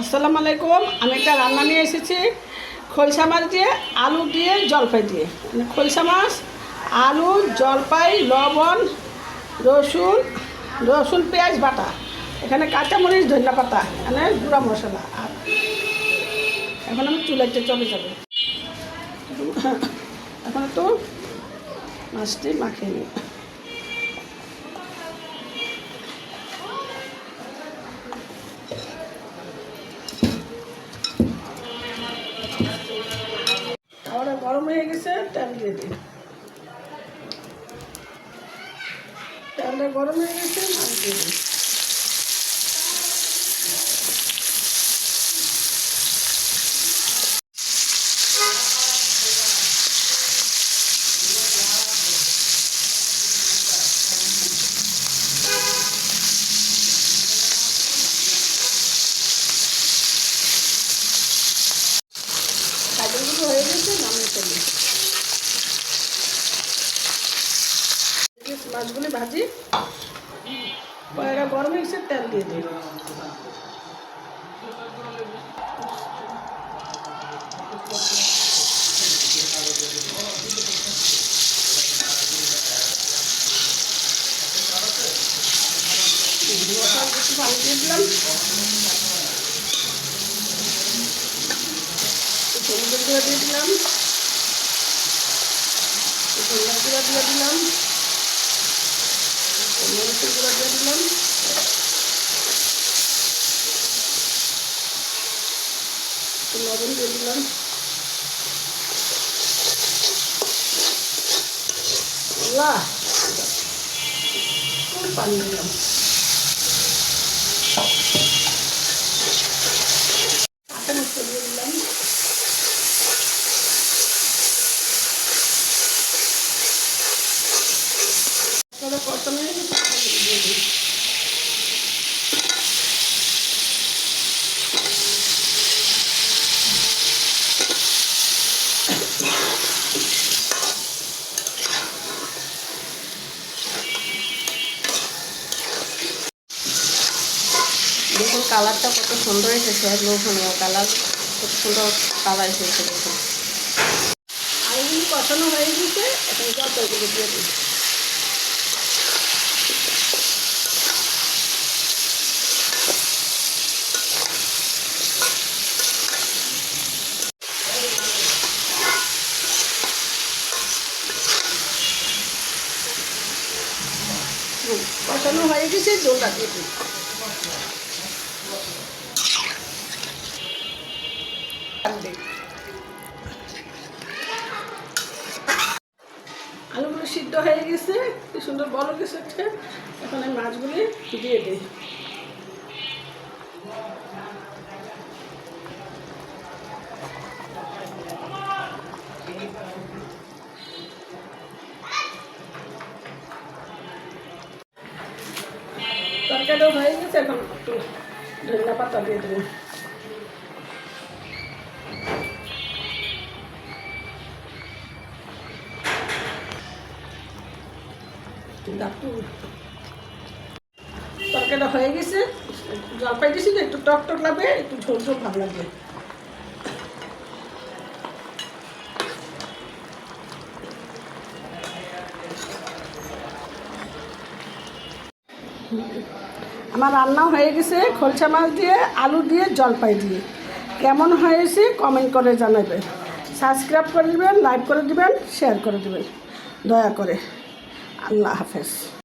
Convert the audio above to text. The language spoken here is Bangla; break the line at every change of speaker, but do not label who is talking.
আসসালামু আলাইকুম। আমি একটা রান্না নিয়ে এসেছি, খলসা মাছ দিয়ে, আলু দিয়ে জলপাই দিয়ে। মানে খলসা মাছ, আলু জলপাই লবণ, রসুন রসুন, পেঁয়াজ, বাটা। এখানে কাঁচামরিচ, ধনিয়া পাতা এখানে গুঁড়া মশলা। আর এখন আমি চুলাইতে চলে যাবে। এখন তো মাছটি মাখিয়ে নিই। দিয়ে দিই। তেলটা গরম হয়ে গেছে মাছ দিয়ে দিই কাজলগুলো হয়ে গেছে নামিয়ে ফেলি মাছগুলি ভাজি। কয়টা গরম হয়ে গেছে, তেল দিয়ে দিই। পানি দিয়ে দিলাম দিয়ে দিলাম। ধনিয়ার গুঁড়া দিয়ে দিলাম। মরিচের গুঁড়া দিয়ে দিলাম। লবণ দিয়ে দিলাম। কাঁচা মরিচ দিয়ে দিলাম মশলা কষানো হয়ে গেছে মশলাগুলো দিয়ে দিই
দেখুন কালারটা কত সুন্দর এসেছে লোভনীয় কালার, কত সুন্দর কালার এসেছে দেখুন।
আলুগুলো হয়ে গেছে, এখন জলপাইগুলো কষানো হয়ে গেছে, জলটা দিয়ে দিই। দিই। আলুগুলো সিদ্ধ হয়ে গেছে কি সুন্দর বড় গেছে এখন আমি মাছগুলি দিয়ে দিই। তরকারিও হয়ে গেছে, এখন একটু ধনিয়া পাতা দিয়ে দেবো। তরকারিটা হয়ে গেছে। জলপাই দিয়েছি তো, একটু টক টক লাগবে, একটু ঝোল ঝোল ভালো লাগবে। আমার রান্না হয়ে গেছে খলসা মাছ দিয়ে, আলু দিয়ে, জলপাই দিয়ে। কেমন হয়েছে কমেন্ট করে জানাবেন। সাবস্ক্রাইব করে দেবেন লাইক করে দেবেন শেয়ার করে দেবেন। দয়া করে। আল্লাহ হাফেজ।